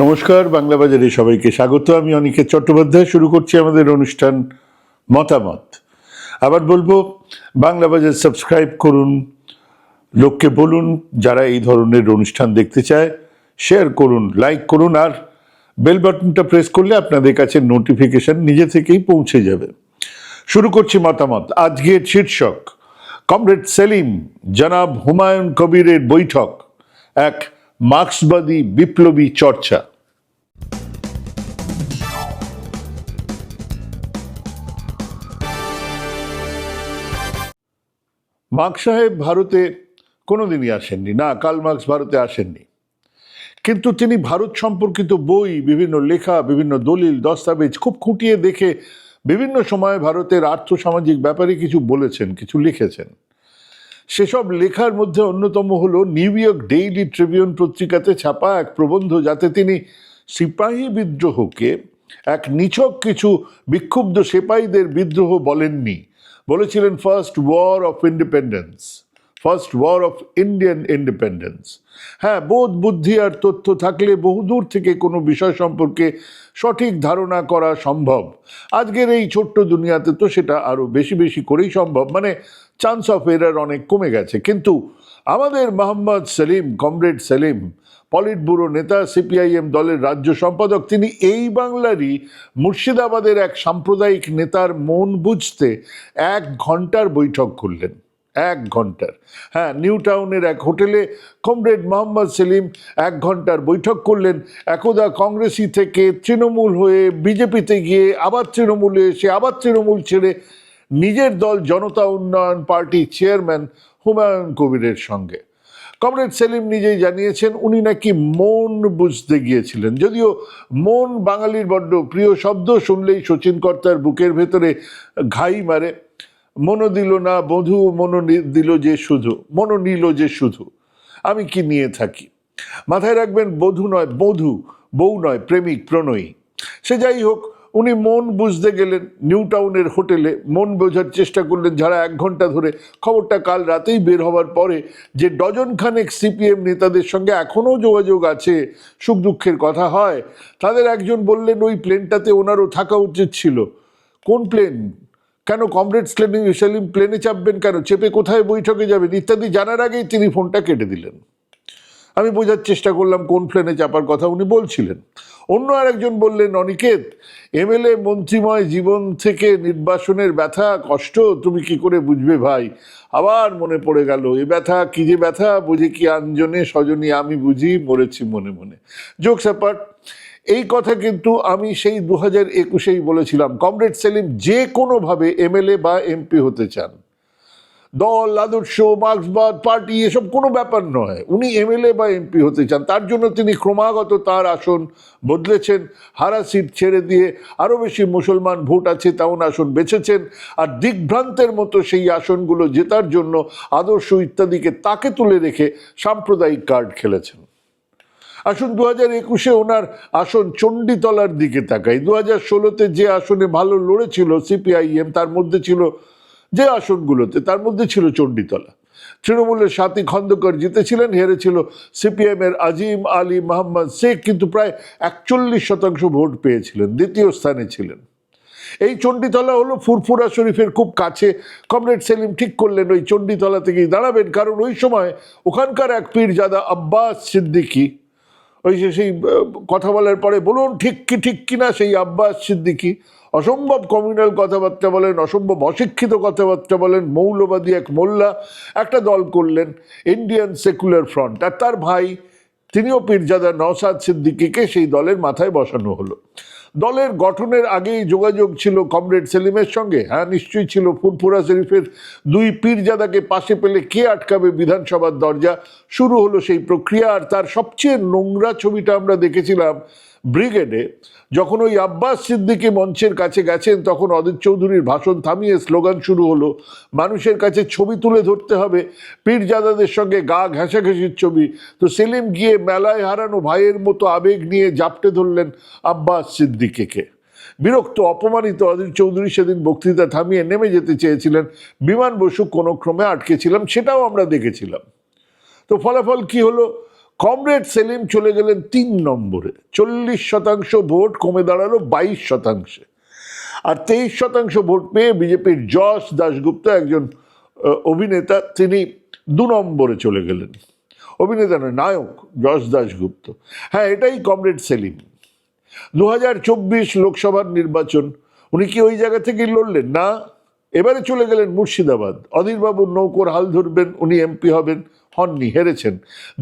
নমস্কার, বাংলা বাজারে সবাইকে স্বাগত। আমি অনিকেত চট্টোপাধ্যায়। শুরু করছি আমাদের অনুষ্ঠান মতামত। আবার বলব, বাংলা বাজার সাবস্ক্রাইব করুন, লোককে বলুন, যারা এই ধরনের অনুষ্ঠান দেখতে চায় শেয়ার করুন লাইক করুন, আর বেল বাটনটা প্রেস করলে আপনাদের কাছে নোটিফিকেশন নিজে থেকেই পৌঁছে যাবে। শুরু করছি মতামত। আজকের শীর্ষক, কমরেড সেলিম, জনাব হুমায়ুন কবিরের বৈঠক। এক মার্ক্সবাদী বিপ্লবী চর্চা। মার্ক্স সাহেব ভারতে কোনোদিনই আসেননি। না, কার্ল মার্ক্স ভারতে আসেননি। কিন্তু তিনি ভারত সম্পর্কিত বই, বিভিন্ন লেখা, বিভিন্ন দলিল, দস্তাবেজ খুব খুঁটিয়ে দেখে বিভিন্ন সময়ে ভারতের আর্থসামাজিক ব্যাপারে কিছু বলেছেন, কিছু লিখেছেন। সেসব লেখার মধ্যে অন্যতম হল নিউ ইয়র্ক ডেইলি ট্রিবিউন পত্রিকাতে ছাপা এক প্রবন্ধ যাতে তিনি সিপাহী বিদ্রোহকে এক নিছক কিছু বিক্ষুব্ধ সেপাহীদের বিদ্রোহ বলেননি। বলেছিলেন first war of independence first war of Indian independence হ্যাঁ বোধ, বুদ্ধি আর তথ্য থাকলে বহুদূর থেকে কোনো বিষয় সম্পর্কে সঠিক ধারণা করা সম্ভব। আজকের এই ছোট্ট দুনিয়াতে তো সেটা আরও বেশি বেশি করেই সম্ভব। মানে চান্স অফ এরার অনেক কমে গেছে। কিন্তু আমাদের Mohammad Salim comrade Salim polit bureau নেতা, সিপিআইএম দলের রাজ্য সম্পাদক, তিনি এই বাংলারই মুর্শিদাবাদের এক সাম্প্রদায়িক নেতার মন বুঝতে এক ঘণ্টার বৈঠক করলেন। এক ঘণ্টার। হ্যাঁ নিউ টাউনের এক হোটেলে কমরেড মোহাম্মদ সেলিম এক ঘণ্টার বৈঠক করলেন। একদা কংগ্রেসি থেকে তৃণমূল হয়ে বিজেপিতে গিয়ে আবার তৃণমূলে এসে, আবার তৃণমূল ছেড়ে নিজের দল জনতা উন্নয়ন পার্টি চেয়ারম্যান হুমায়ুন কবিরের সঙ্গে। কমরেড সেলিম নিজেই জানিয়েছেন, উনি নাকি মন বুঝতে গিয়েছিলেন। যদিও মন বাঙালির বড্ড প্রিয় শব্দ শুনলেই শচীন কর্তার বুকের ভেতরে ঘাই মারে। মনো দিল না, বধু মনো দিল যে শুধু মনো নিল যে শুধু। আমি কি নিয়ে থাকি? মাথায় রাখবেন, বধু নয়, বধু, বউ নয়, প্রেমিক, প্রণয়ী। সে যাই হোক উনি মন বুঝতে গেলেন, নিউ টাউনের হোটেলে মন বোঝার চেষ্টা করলেন যারা এক ঘণ্টা ধরে। খবরটা কাল রাতেই বের হওয়ার পরে যে ডজন খানেক সিপিএম নেতাদের সঙ্গে এখনও যোগাযোগ আছে, সুখ দুঃখের কথা হয়। তাদের একজন বললেন, ওই প্লেনটাতে ওনারও থাকা উচিত ছিল। কোন প্লেন? কেন কমরেড সেলিম সেলিম প্লেনে চাপবেন কেন? চেপে কোথায় বৈঠকে যাবেন? ইত্যাদি জানার আগেই তিনি ফোনটা কেটে দিলেন। আমি বোঝার চেষ্টা করলাম কোন প্লেনে চাপার কথা উনি বলছিলেন। অন্য আরেকজন বললেন, অনিকেত, এমএলএ মন্ত্রীময় জীবন থেকে নির্বাসনের ব্যথা, কষ্ট তুমি কি করে বুঝবে ভাই? আবার মনে পড়ে গেল, এ ব্যথা কি যে ব্যথা? বুঝে কি আঞ্জনে স্বজনী আমি বুঝি, মরেছি মনে মনে। জোকস অ্যাপার্ট এই কথা কিন্তু আমি সেই দু হাজার একুশেই বলেছিলাম। কমরেড সেলিম যে কোনোভাবে এমএলএ বা এমপি হতে চান। দল, আদর্শ, মার্ক্সবাদ, পার্টি, এসব কোনো ব্যাপার নয়। উনি এমএলএ বা এমপি হতে চান, তার জন্য তিনি ক্রমাগত তার আসন বদলেছেন হারা সিট ছেড়ে দিয়ে আরও বেশি মুসলমান ভোট আছে তেমন আসন বেছেছেন, আর দিগ্ভ্রান্তের মতো সেই আসনগুলো জেতার জন্য আদর্শ ইত্যাদিকে তাকে তুলে রেখে সাম্প্রদায়িক কার্ড খেলেছেন। আসুন দু হাজার একুশে ওনার আসন চণ্ডীতলার দিকে তাকাই। দু হাজার ষোলোতে যে আসনে ভালো লড়েছিল সিপিআইএম, তার মধ্যে ছিল যে আসনগুলোতে, তার মধ্যে ছিল চণ্ডীতলা। তৃণমূলের সাথী খন্দকার জিতেছিলেন হেরেছিল সিপিএম এর আজিম আলী মোহাম্মদ শেখ, কিন্তু প্রায় একচল্লিশ শতাংশ ভোট পেয়েছিলেন, দ্বিতীয় স্থানে ছিলেন। এই চণ্ডীতলা হলো ফুরফুরা শরীফের খুব কাছে। কমরেড সেলিম ঠিক করলেন, ওই চণ্ডীতলা থেকেই দাঁড়াবেন, কারণ ওই সময় ওখানকার এক পীর পীরজাদা আব্বাস সিদ্দিকী, ওই যে সেই কথা বলার পরে বলুন, ঠিক কি, ঠিক কিনা সেই আব্বাস সিদ্দিকী অসম্ভব কমিউনাল কথাবার্তা বলেন, অসম্ভব অশিক্ষিত কথাবার্তা বলেন, মৌলবাদী এক মোল্লা একটা দল করলেন ইন্ডিয়ান সেকুলার ফ্রন্ট আর তার ভাই, তিনিও পীরজাদা নওসাদ সিদ্দিকীকে সেই দলের মাথায় বসানো হলো। দলের গঠনের আগেই যোগাযোগ ছিল কমরেড সেলিমের সঙ্গে। হ্যাঁ নিশ্চয়ই ছিল ফুরফুরা শরীফের দুই পীরজাদাকে পাশে পেলে কে আটকাবে বিধানসভার দরজা? শুরু হলো সেই প্রক্রিয়া। আর তার সবচেয়ে নোংরা ছবিটা আমরা দেখেছিলাম ব্রিগেডে, যখন ওই আব্বাস সিদ্দিকী মঞ্চের কাছে গেছেন, তখন অদিত চৌধুরীর ভাষণ থামিয়ে স্লোগান শুরু হলো, মানুষের কাছে ছবি তুলে ধরতে হবে, পীরজাদাদের সঙ্গে গা ঘেঁষাঘেঁষির ছবি। তো সেলিম গিয়ে মেলায় হারানো ভাইয়ের মতো আবেগ নিয়ে জাপটে ধরলেন আব্বাস সিদ্দিকীকে। বিরক্ত, অপমানিত অদিত চৌধুরী সেদিন বক্তৃতা থামিয়ে নেমে যেতে চেয়েছিলেন। বিমান বসু কোনো ক্রমে আটকেছিলাম সেটাও আমরা দেখেছিলাম। তো ফলাফল কি হলো? কমরেড সেলিম চলে গেলেন তিন নম্বরে। চল্লিশ শতাংশ ভোট, কমে দাঁড়াল বাইশ শতাংশে। আর তেইশ শতাংশ ভোট পেয়ে বিজেপির যশ দাশগুপ্ত একজন অভিনেতা, তিনি দু নম্বরে চলে গেলেন। অভিনেতা নয়, নায়ক যশ দাশগুপ্ত। হ্যাঁ এটাই কমরেড সেলিম। দু হাজার চব্বিশ লোকসভার নির্বাচন, উনি কি ওই জায়গা থেকেই লড়লেন? না। এবারে চলে গেলেন মুর্শিদাবাদ। অধীরবাবুর নৌকোর হাল ধরবেন, উনি এমপি হবেন। হননি, হেরেছেন।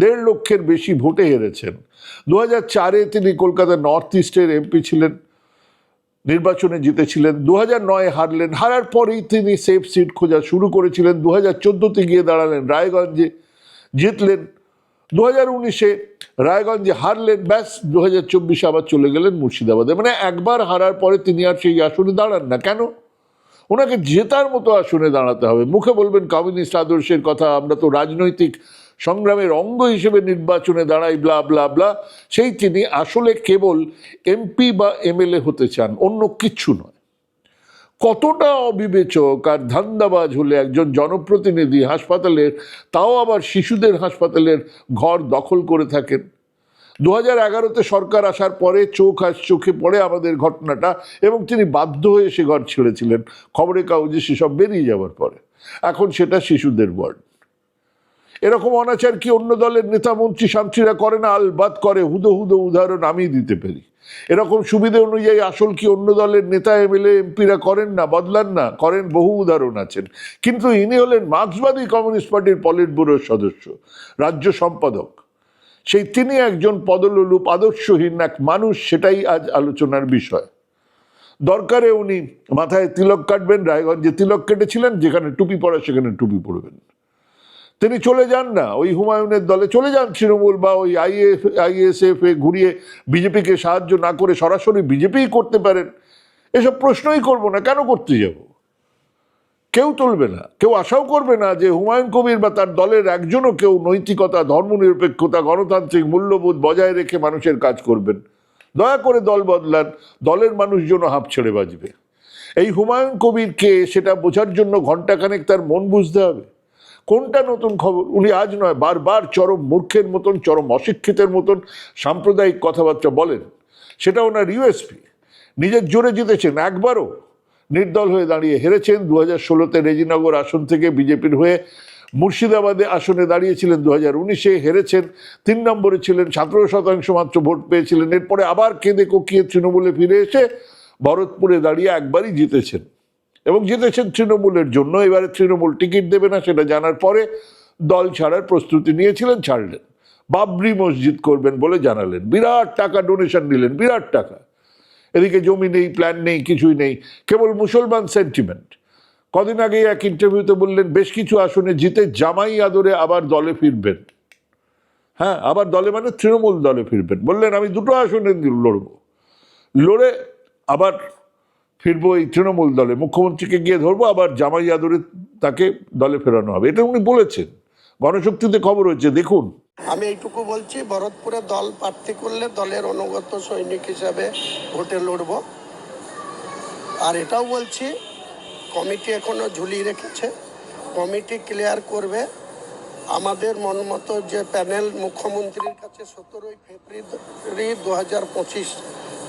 দেড় লক্ষের বেশি ভোটে হেরেছেন। দু চারে তিনি কলকাতা নর্থ ইস্টের এমপি ছিলেন, নির্বাচনে জিতেছিলেন। দু নয় হারলেন, হারার পরেই তিনি সেফ সিট খোঁজা শুরু করেছিলেন। দু হাজার চোদ্দোতে গিয়ে দাঁড়ালেন রায়গঞ্জে, জিতলেন। দু হাজার উনিশে রায়গঞ্জে হারলেন, ব্যাস দু হাজার চব্বিশে আবার চলে গেলেন মুর্শিদাবাদে। মানে একবার হারার পরে তিনি আর সেই আসনে দাঁড়ান না। কেন? ওনাকে জেতার মতো আসনে দাঁড়াতে হবে। মুখে বলবেন কমিউনিস্ট আদর্শের কথা, আমরা তো রাজনৈতিক সংগ্রামের অঙ্গ হিসেবে নির্বাচনে দাঁড়াই ব্লা ব্লা ব্লা সেই তিনি আসলে কেবল এমপি বা এমএলএ হতে চান, অন্য কিচ্ছু নয়। কতটা অবিবেচক আর ধান্দাবাজ হলে একজন জনপ্রতিনিধি হাসপাতালের, তাও আবার শিশুদের হাসপাতালের ঘর দখল করে থাকেন। দু হাজার এগারোতে সরকার আসার পরে চোখ আজ চোখে পড়ে আমাদের ঘটনাটা এবং তিনি বাধ্য হয়ে সে ঘর ছেড়েছিলেন। খবরের কাগজে সেসব বেরিয়ে যাওয়ার পরে। এখন সেটা শিশুদের ওয়ার্ড। এরকম অনাচার কি অন্য দলের নেতা মন্ত্রী সান্ত্রীরা করে না? আলবাদ করে, হুদো হুদো উদাহরণ আমি দিতে পারি। এরকম সুবিধে অনুযায়ী আসল কি অন্য দলের নেতা, এমএলএ, এমপিরা করেন না, বদলান না? করেন, বহু উদাহরণ আছেন। কিন্তু ইনি হলেন মার্ক্সবাদী কমিউনিস্ট পার্টির পলিট ব্যুরোর সদস্য, রাজ্য সম্পাদক। সেই তিনি একজন পদলোলুপ, আদর্শহীন এক মানুষ, সেটাই আজ আলোচনার বিষয়। দরকারে উনি মাথায় তিলক কাটবেন, রায়গঞ্জে তিলক কেটেছিলেন, যেখানে টুপি পরা সেখানে টুপি পরবেন। তিনি চলে যান না, ওই হুমায়ুনের দলে চলে যান তৃণমূল বা ওই আইএফ, আইএসএফ এ ঘুরিয়ে বিজেপিকে সাহায্য না করে সরাসরি বিজেপিই করতে পারেন, এসব প্রশ্নই করব না, কেন করতে যাব? কেউ তুলবে না। কেউ আশাও করবে না যে হুমায়ুন কবির বা তার দলের একজনও কেউ নৈতিকতা, ধর্মনিরপেক্ষতা, গণতান্ত্রিক মূল্যবোধ বজায় রেখে মানুষের কাজ করবেন। দয়া করে দল বদলান, দলের মানুষজন হাঁপ ছেড়ে বাজবে এই হুমায়ুন কবিরকে সেটা বোঝার জন্য ঘন্টাখানেক তার মন বুঝতে হবে। কোনটা নতুন খবর? উনি আজ নয়, বারবার চরম মূর্খের মতন, চরম অশিক্ষিতের মতন সাম্প্রদায়িক কথাবার্তা বলেন। সেটা ওনার ইউএসপি। নিজের জোরে জিতেছেন, একবারও নির্দল হয়ে দাঁড়িয়ে হেরেছেন। দু হাজার ষোলোতে রেজিনগর আসন থেকে বিজেপির হয়ে মুর্শিদাবাদে আসনে দাঁড়িয়েছিলেন। দু হাজার উনিশে হেরেছেন। তিন নম্বরে ছিলেন, সতেরো শতাংশ মাত্র ভোট পেয়েছিলেন। এরপরে আবার কেঁদে কোকিয়ে তৃণমূলে ফিরে এসে ভরতপুরে দাঁড়িয়ে একবারই জিতেছেন। এবং জিতেছেন তৃণমূলের জন্য। এবারে তৃণমূল টিকিট দেবে না, সেটা জানার পরে দল ছাড়ার প্রস্তুতি নিয়েছিলেন, ছাড়লেন। বাবরি মসজিদ করবেন বলে জানালেন। বিরাট টাকা ডোনেশন নিলেন, বিরাট টাকা। এদিকে জমি নেই প্ল্যান নেই, কিছুই নেই। কেবল মুসলমান সেন্টিমেন্ট কদিন আগে এক ইন্টারভিউতে বললেন, বেশ কিছু আসনে জিতে জামাই আদরে আবার দলে ফিরবেন। হ্যাঁ আবার দলে মানে তৃণমূল দলে ফিরবেন। বললেন, আমি দুটো আসনে লড়বো। লড়ে আবার ফিরবো এই তৃণমূল দলে। মুখ্যমন্ত্রীকে গিয়ে ধরবো, আবার জামাই আদরে তাকে দলে ফেরানো হবে। এটা উনি বলেছেন। গণশক্তিতে খবর হয়েছে, দেখুন। আমি এইটুকু বলছি, ভরতপুরে দল প্রার্থী করলে দলের অনুগত সৈনিক হিসাবে ভোটে লড়ব। আর এটাও বলছি, কমিটি এখনও ঝুলিয়ে রেখেছে। কমিটি ক্লিয়ার করবে। আমাদের মন মতো যে প্যানেল মুখ্যমন্ত্রীর কাছে সতেরোই ফেব্রুয়ারি দু হাজার পঁচিশ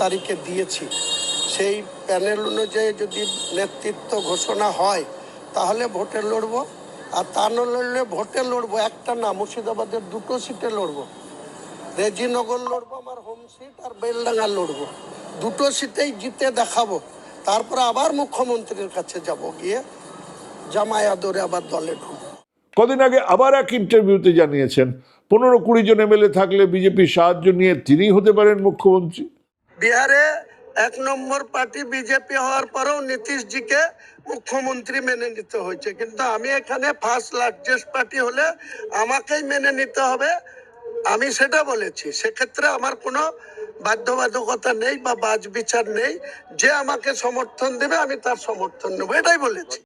তারিখে দিয়েছি, সেই প্যানেল অনুযায়ী যদি নেতৃত্ব ঘোষণা হয়, তাহলে ভোটে লড়বো। আর তা না লড়লে ভোটে লড়বো একটা না মুর্শিদাবাদের দুটো সিটে লড়বো। রেজিনগর লড়বো আমার হোম সিট আর বেলডাঙ্গা লড়বো। দুটো সিটেই জিতে দেখাবো। তারপরে আবার মুখ্যমন্ত্রীর কাছে যাব গিয়ে জামাই আদরে আবার দলে ঢুকবো। কদিন আগে আবার এক ইন্টারভিউতে জানিয়েছেন পনেরো কুড়ি জন এমএলএ থাকলে বিজেপির সাহায্য নিয়ে তিনিই হতে পারেন মুখ্যমন্ত্রী। বিহারে এক নম্বর পার্টি বিজেপি হওয়ার পরেও নীতিশজিকে মুখ্যমন্ত্রী মেনে নিতে হয়েছে। কিন্তু আমি এখানে ফার্স্ট লার্জেস্ট পার্টি হলে আমাকেই মেনে নিতে হবে। আমি সেটা বলেছি। সেক্ষেত্রে আমার কোনো বাধ্যবাধকতা নেই বা বাজ বিচার নেই। যে আমাকে সমর্থন দেবে, আমি তার সমর্থন নেব। এটাই বলেছি।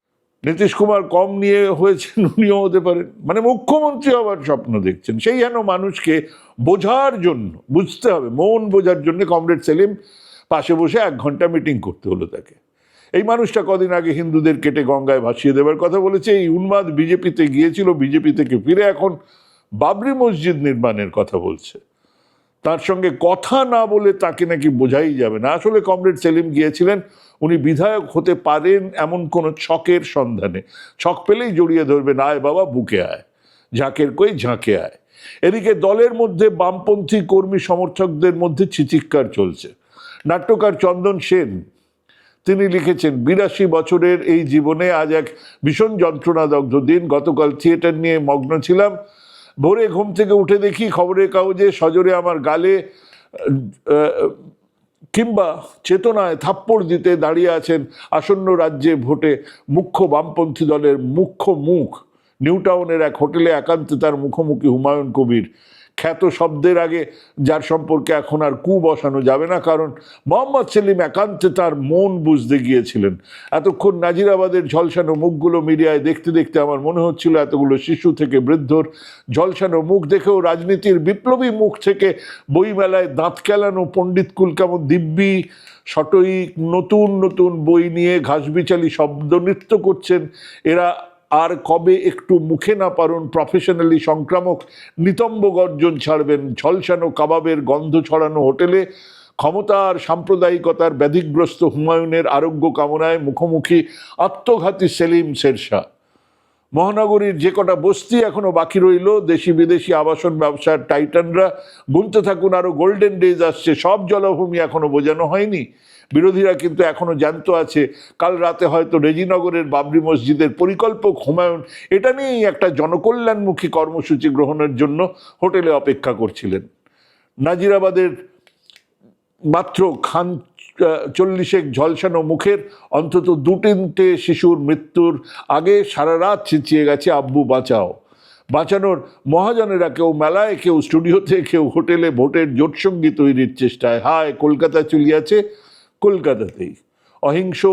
নীতিশ কুমার কম নিয়ে হয়েছেন, উনিও হতে পারেন। মানে মুখ্যমন্ত্রী হওয়ার স্বপ্ন দেখছেন। সেই যেন মানুষকে বোঝার জন্য, বুঝতে হবে, মন বোঝার জন্য কমরেড সেলিম পাশে বসে এক ঘণ্টা মিটিং করতে হলো তাকে। এই মানুষটা কদিন আগে হিন্দুদের কেটে গঙ্গায় ভাসিয়ে দেওয়ার কথা বলেছে। এই উন্মাদ বিজেপিতে গিয়েছিল, বিজেপি থেকে ফিরে এখন বাবরি মসজিদ নির্মাণের কথা বলছে। তার সঙ্গে কথা না বলে তাকে নাকি বোঝাই যাবে না। আসলে কমরেড সেলিম গিয়েছিলেন, উনি বিধায়ক হতে পারেন এমন কোনো ছকের সন্ধানে। ছক পেলেই জড়িয়ে ধরবেন আয় বাবা, বুকে আয়। ঝাঁকের কই, ঝাঁকে আয়। এদিকে দলের মধ্যে বামপন্থী কর্মী সমর্থকদের মধ্যে চিচিৎকার চলছে। নাট্যকার চন্দন সেন, তিনি লিখেছেন, বিরাশি বছরের এই জীবনে আজ এক ভীষণ যন্ত্রণাদগ্ধ দিন। গতকাল থিয়েটার নিয়ে মগ্ন ছিলাম। ভোরে ঘুম থেকে উঠে দেখি খবরের কাগজে সজোরে আমার গালে কিংবা চেতনায় থাপ্পড় দিতে দাঁড়িয়ে আছেন আসন্ন রাজ্যে ভোটে মুখ্য বামপন্থী দলের মুখ্য মুখ। নিউটাউনের এক হোটেলে একান্তে তার মুখোমুখি হুমায়ুন কবির। খ্যাত শব্দের আগে যার সম্পর্কে এখন আর কু বসানো যাবে না, কারণ মোহাম্মদ সেলিম একান্তে তার মন বুঝতে গিয়েছিলেন। এতক্ষণ নাজিরাবাদের ঝলসানো মুখগুলো মিডিয়ায় দেখতে দেখতে আমার মনে হচ্ছিল এতগুলো শিশু থেকে বৃদ্ধর ঝলসানো মুখ দেখেও রাজনীতির বিপ্লবী মুখ থেকে বইমেলায় দাঁত কেলানো পণ্ডিত কুল কেমন দিব্যি, সটই নতুন নতুন বই নিয়ে ঘাসবিচালি শব্দ নৃত্য করছেন। এরা আর কবে একটু মুখে না পারুন প্রফেশনালি সংক্রামক নিতম্ব গর্জন ছাড়বেন ঝলসানো কাবাবের গন্ধ ছড়ানো হোটেলে ক্ষমতা আর সাম্প্রদায়িকতার ব্যাধিগ্রস্ত হুমায়ুনের আরোগ্য কামনায় মুখোমুখি আত্মঘাতী সেলিম শেরশাহ। মহানগরীর যে কটা বস্তি এখনও বাকি রইল, দেশি বিদেশি আবাসন ব্যবসার টাইটানরা, গুনতে থাকুন, আরও গোল্ডেন ডেজ আসছে, সব জলভূমি এখনও বোঝানো হয়নি। বিরোধীরা কিন্তু এখনও জানতো আছে। কাল রাতে হয়তো রেজিনগরের বাবরি মসজিদের পরিকল্পক হুমায়ুন, এটা নিয়েই একটা জনকল্যাণমুখী কর্মসূচি গ্রহণের জন্য হোটেলে অপেক্ষা করছিলেন। নাজিরাবাদের মাত্র খান চল্লিশেক ঝলসানো মুখের অন্তত দু তিনটে শিশুর মৃত্যুর আগে সারা রাত চেঁচিয়ে গেছে, আব্বু, বাঁচাও। বাঁচানোর মহাজনেরা কেউ মেলায়, কেউ স্টুডিওতে, কেউ হোটেলে ভোটের জোটসঙ্গী তৈরির চেষ্টায়। হায়, কলকাতা চলিয়াছে কলকাতাতেই। অহিংস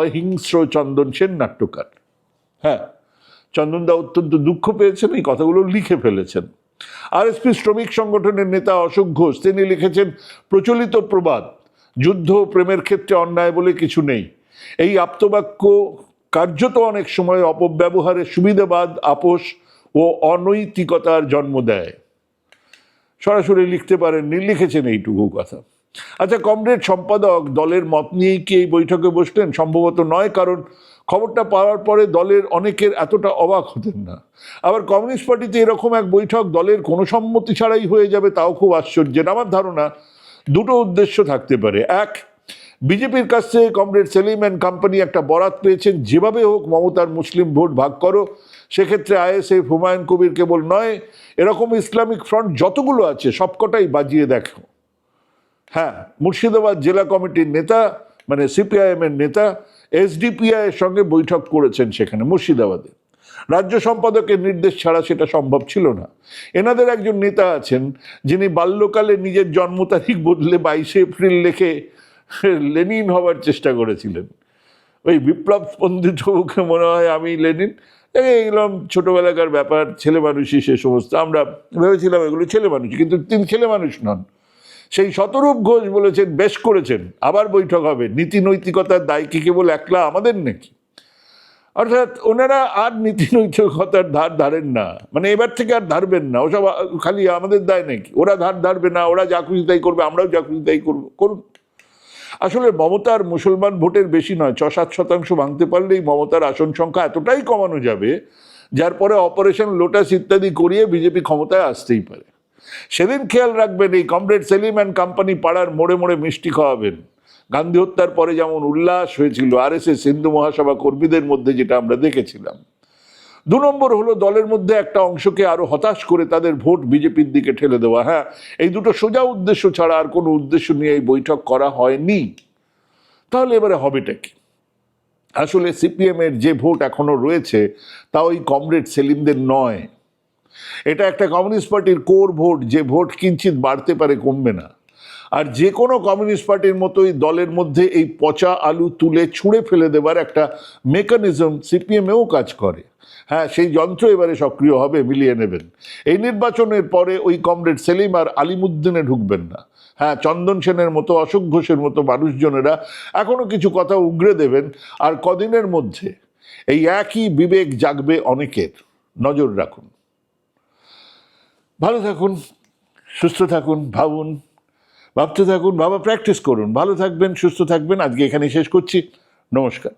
অহিংস্র চন্দন সেন নাট্যকার। হ্যাঁ চন্দনদা অত্যন্ত দুঃখ পেয়েছেন, এই কথাগুলো লিখে ফেলেছেন। আরএসপি শ্রমিক সংগঠনের নেতা অশোক ঘোষ, তিনি লিখেছেন, প্রচলিত প্রবাদ যুদ্ধ প্রেমের ক্ষেত্রে অন্যায় বলে কিছু নেই। এই আপ্তবাক্য কার্যত অনেক সময় অপব্যবহারে সুবিধাবাদ, আপোষ ও অনৈতিকতার জন্ম দেয়। সরাসরি লিখতে পারেননি লিখেছেন এইটুকু কথা। আচ্ছা কমরেড সম্পাদক, দলের মত নিয়েই কি এই বৈঠকে বসলেন? সম্ভবত নয়, কারণ খবরটা পাওয়ার পরে দলের অনেকের এতটা অবাক হতেন না। আবার কমিউনিস্ট পার্টিতে এরকম এক বৈঠক দলের কোনো সম্মতি ছাড়াই হয়ে যাবে, তাও খুব আশ্চর্যের। আমার ধারণা দুটো উদ্দেশ্য থাকতে পারে। এক, বিজেপির কাছ থেকে কমরেড সেলিম অ্যান্ড কোম্পানি একটা বরাত পেয়েছেন। যেভাবে হোক মমতার মুসলিম ভোট ভাগ করো। সেক্ষেত্রে আইএসএফ হুমায়ুন কবির কেবল নয়, এরকম ইসলামিক ফ্রন্ট যতগুলো আছে সবকটাই বাজিয়ে দেখো। হ্যাঁ মুর্শিদাবাদ জেলা কমিটির নেতা মানে সিপিআইএম এর নেতা, এসডিপিআই এর সঙ্গে বৈঠক করেছেন সেখানে, মুর্শিদাবাদে। রাজ্য সম্পাদকের নির্দেশ ছাড়া সেটা সম্ভব ছিল না। এনাদের একজন নেতা আছেন, যিনি বাল্যকালে নিজের জন্ম তারিখ বদলে বাইশে এপ্রিল লেখে লেনিন হওয়ার চেষ্টা করেছিলেন। ওই বিপ্লব স্পন্দিত মুখে মনে হয় আমি লেনিন। এগুলাম ছোটোবেলাকার ব্যাপার, ছেলে মানুষই সে সমস্ত। আমরা ভেবেছিলাম এগুলো ছেলে মানুষ, কিন্তু তিনি ছেলে মানুষ নন। সেই শতরূপ ঘোষ বলেছেন, বেশ করেছেন, আবার বৈঠক হবে। নীতি নৈতিকতার দায় কি কেবল একলা আমাদের নাকি? অর্থাৎ ওনারা আর নীতি নৈতিকতার ধার ধারেন না। মানে এবার থেকে আর ধারবেন না। ওসব খালি আমাদের দায় নাকি? ওরা ধার ধারবে না, ওরা যা খুশি তাই করবে, আমরাও যা খুশি তাই করব। করুন। আসলে মমতার মুসলমান ভোটের বেশি নয়, ছ, সাত শতাংশ ভাঙতে পারলেই মমতার আসন সংখ্যা এতটাই কমানো যাবে, যার পরে অপারেশন লোটাস ইত্যাদি করিয়ে বিজেপি ক্ষমতায় আসতেই পারে। সেদিন খেয়াল রাখবেন এই কমরেড সেলিম অ্যান্ড কোম্পানি পাড়ার মোড়ে মোড়ে মিষ্টি খাওয়াবেন। গান্ধী হত্যার পরে যেমন উল্লাস হয়েছিল আর এস এস হিন্দু মহাসভা কর্মীদের মধ্যে যেটা আমরা দেখেছিলাম। দু নম্বর হলো দলের মধ্যে একটা অংশকে আরও হতাশ করে তাদের ভোট বিজেপির দিকে ঠেলে দেওয়া। হ্যাঁ এই দুটো সোজা উদ্দেশ্য ছাড়া আর কোনো উদ্দেশ্য নিয়ে এই বৈঠক করা হয়নি। তাহলে এবারে হবেটা কি? আসলে সিপিএম এর যে ভোট এখনও রয়েছে, তা ওই কমরেড সেলিমদের নয়। এটা একটা কমিউনিস্ট পার্টির কোর ভোট, যে ভোট কিঞ্চিত বাড়তে পারে, কমবে না। আর যে কোনো কমিউনিস্ট পার্টির মতোই দলের মধ্যে এই পচা আলু তুলে ছুঁড়ে ফেলে দেবার একটা মেকানিজম সিপিএমেও কাজ করে। হ্যাঁ সেই যন্ত্র এবারে সক্রিয় হবে, মিলিয়ে নেবেন। এই নির্বাচনের পরে ওই কমরেড সেলিম আর আলিমুদ্দিনে ঢুকবেন না। হ্যাঁ চন্দন সেনের মতো, অশোক ঘোষের মতো মানুষজনেরা এখনও কিছু কথা উগরে দেবেন। আর কদিনের মধ্যে এই একই বিবেক জাগবে অনেকের। নজর রাখুন। ভালো থাকুন, সুস্থ থাকুন, ভাবুন। ভাবতে থাকুন বাবা প্র্যাকটিস করুন। ভালো থাকবেন সুস্থ থাকবেন। আজকে এখানে শেষ করছি। নমস্কার।